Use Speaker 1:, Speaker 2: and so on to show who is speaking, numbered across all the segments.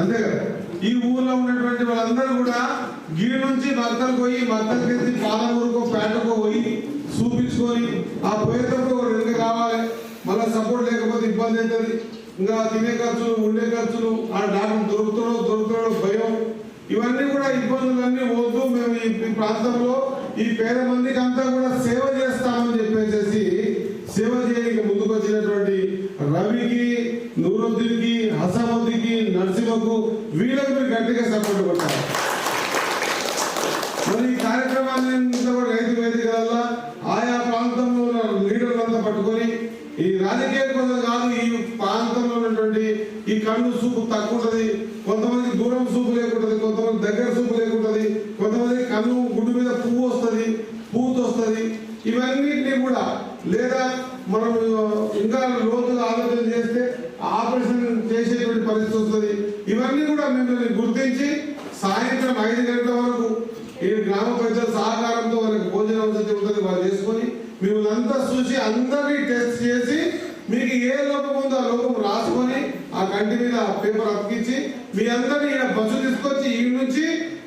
Speaker 1: అంతేగా ఈ ఊర్లో ఉన్నటువంటి వాళ్ళందరూ కూడా గిరి నుంచి భర్తలు పోయి మద్దలు తెచ్చి పాలమూరుకో పేటకో పోయి చూపించుకొని ఆ పోయేటప్పుడు రెండు కావాలి మళ్ళీ సపోర్ట్ లేకపోతే ఇబ్బంది అవుతుంది. ఇంకా తినే ఖర్చులు ఉండే ఖర్చులు ఆ డాక్టర్ దొరుకుతాడో దొరుకుతాడో భయం. ఇవన్నీ కూడా ఇబ్బందులన్నీ వద్దు మేము ఈ ప్రాంతంలో ఈ పేద మందికి అంతా కూడా సేవ చేస్తామని చెప్పేసి సేవ చేయడానికి ముందుకు వచ్చినటువంటి రవికి నూరుద్దీన్కి హసముద్దీన్కి నరసింహకు వీళ్ళకు మీరు గట్టిగా సపోర్ట్ కొట్టాలి. మరి ఈ కార్యక్రమాన్ని కూడా రైతు వేదికల ఆయా ప్రాంతంలో ఉన్న లీడర్లంతా పట్టుకొని ఈ రాజకీయ కోసం కాదు ఈ ప్రాంతంలో ఉన్నటువంటి ఈ కన్ను సూపు తక్కువ ఉంటది కొంతమంది దూరం సూపు లేకుంటుంది కొంతమంది దగ్గర సూపు లేకుంటది కొంతమంది కన్ను గుడ్డు మీద పువ్వు వస్తుంది పువ్వుతో వస్తుంది ఇవన్నిటిని కూడా లేదా మనం ఇంకా లోతుగా ఆలోచన చేస్తే ఆపరేషన్ చేసేటువంటి పరిస్థితి వస్తుంది. ఇవన్నీ కూడా మిమ్మల్ని గుర్తించి సాయంత్రం ఐదు గంటల వరకు ఈ గ్రామ ప్రజల సహకారంతో వాళ్ళకి భోజన వసతి ఉంటుంది వాళ్ళు చేసుకొని మిమ్మల్ని అంతా చూసి అందరినీ టెస్ట్ చేసి మీకు ఏ లోపం ఉందో ఆ లోపం రాసుకొని ఆ కంటి మీద ఆ పేపర్ అతికించి మీ అందరినీ ఈయన బస్సు తీసుకొచ్చి ఈ నుంచి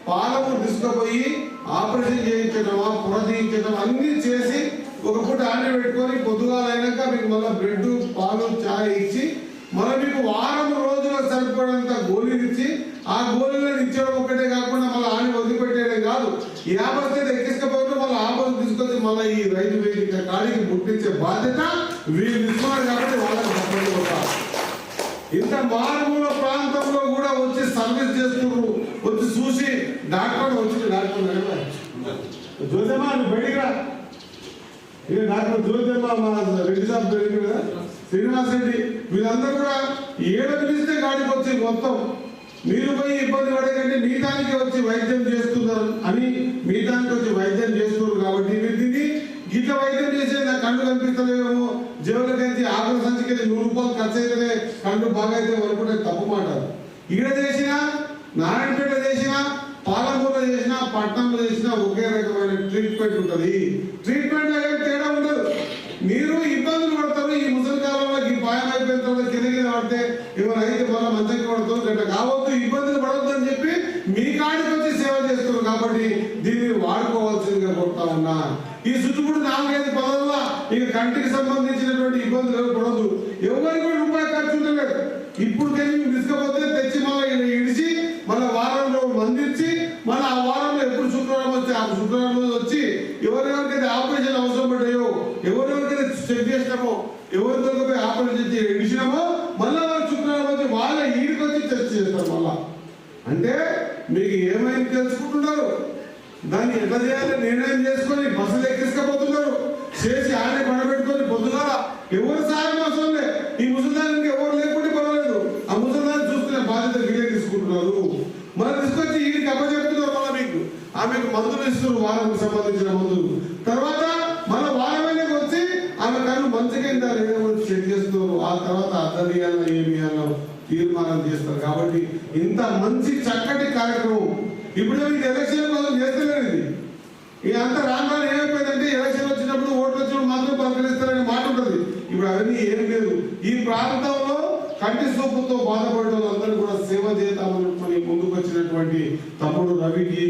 Speaker 1: పాలమూరు తీసుకుపోయి ఆపరేషన్ చేయించడం పొర తీయించడం అన్ని చేసి ఒక పూట ఆంటీ పెట్టుకొని పొద్దుగాల అయినాక మీకు మళ్ళీ బ్రెడ్ పాలు చాయ్ ఇచ్చి మళ్ళీ మీకు వారం రోజులు సరిపడంత గోళీలు ఇచ్చి ఆ గోళీలను ఇచ్చడం ఒకటే కాకుండా మళ్ళీ ఆని వదిలిపెట్టేయడం కాదు. ఈ ఆపస్తే ఎక్కించకపోతే మళ్ళీ ఆపద తీసుకొచ్చి మళ్ళీ ఈ రైతు వేదిక కాడికి పుట్టించే బాధ్యత వీళ్ళు ఇస్తున్నారు కాబట్టి వాళ్ళకి సపోర్ట్ ఇంత మారుమూల ప్రాంతంలో కూడా వచ్చి సర్వీస్ చేస్తున్నారు. వచ్చి చూసి డాక్టర్ వచ్చి డాక్టర్ జ్యోతిమా నువ్వు బయటికి రా. ఇక డాక్టర్ జ్యోతిమ్మ మా రెడ్డి సాబ్ జరిగింది కదా? శ్రీనివాస్ రెడ్డి. వీళ్ళందరూ కూడా ఏడ పిలిస్తే గాడికి వచ్చి మొత్తం. మీరు పోయి ఇబ్బంది పడకండి మీటానికి వచ్చి వైద్యం చేస్తున్నారు అని మీటానికి వచ్చి వైద్యం చేస్తున్నారు కాబట్టి మీరు దీన్ని గీత వైద్యం చేసే నా కళ్ళు కనిపిస్తలేమో జేబులకి ఆకుల సంచికి నూరు రూపాయలు ఖర్చు అయితేనే కళ్ళు బాగా అయితే వరకు తప్పు మాట ఈడ చేసినా నారాయణపేట చేసినా పాలకూర చేసినా పట్నంలో చేసినా ఒకే రకమైన ట్రీట్మెంట్ ఉంటుంది. ట్రీట్మెంట్ అనేది తేడా ఉండదు. మీరు ఇబ్బందులు పడతారు ఈ ముసలి కాలంలో ఈ పాయం అయిపోయిన తర్వాత కింద కింద పడితే ఏమైనా అయితే మళ్ళీ మంచంకి గట్ట కావద్దు ఇబ్బందులు పడవద్దు అని చెప్పి మీ కాడికి వచ్చి సేవ చేస్తున్నారు కాబట్టి దీన్ని వాడుకోవాల్సిందిగా కొడతా ఉన్నా. ఈ చుట్టుముడు నాలుగైదు పదవుల ఇక కంటికి సంబంధించినటువంటి ఇబ్బందులు ఎవరు పడదు ఎవరికి కూడా రూపాయి ఖర్చు ఉండలేదు. ఇప్పుడు తెలిసి తీసుకపోతే తెచ్చి మళ్ళీ ఇడిచి మళ్ళీ వారం మందించి మళ్ళీ ఆ వారంలో ఎప్పుడు వస్తే ఆ శుక్రవారం రోజు వచ్చి ఎవరెవరికైతే ఆపరేషన్ అవసరం పడ్డాయో ఎవరెవరికైతే చెక్ చేసినామో ఎవరితో ఆపరేషన్ ఇచ్చినామో మళ్ళీ వాళ్ళు శుక్రవారం వచ్చి వాళ్ళ ఈడికి వచ్చి చర్చ చేస్తారు మళ్ళా. అంటే మీకు ఏమైంది తెలుసుకుంటున్నారు? దాన్ని ఎట్లా చేయాలి? నిర్ణయం చేసుకొని బస్సులు ఎక్కించకపోతున్నారు చేసి ఆడే పడబెట్టుకొని పొద్దుగాల ఎవరు సాయం అవసరం లే. ఈ ముసలిదానికి ఎవరు లేకుంటే పర్వాలేదు. ఆ ముసలిదాన్ని చూసుకునే బాధ్యత వీళ్ళే తీసుకుంటున్నారు. మనం తీసుకొచ్చి వీడికి అప్పచెప్తున్నారు ఆమెకు మందులు ఇస్తున్నారు వారానికి సంబంధించిన మందులు. తర్వాత మన వారమైనకి వచ్చి ఆమె కళ్ళు మంచిగా అయిందా చెక్ చేస్తారు ఆ తర్వాత అద్దం ఇవ్వాలన్నా ఏమి ఇవ్వాలో తీర్మానం చేస్తారు. కాబట్టి ఇంత మంచి చక్కటి కార్యక్రమం. ఇప్పుడు ఇది ఎలక్షన్ కోసం చేస్తలేదు ఇది. ఇక అంత రాగానే ఏమైపోయిందంటే ఎలక్షన్ వచ్చినప్పుడు ఓట్లు వచ్చినప్పుడు మాత్రం పరిగణిస్తారనే మాట ఉంటుంది. ఇప్పుడు అవన్నీ ఏం లేదు. ఈ ప్రాంతంలో కంటి సూపుతో బాధపడే వాళ్ళందరూ కూడా సేవ చేద్దామని ముందుకు వచ్చినటువంటి తమ్ముడు రవికి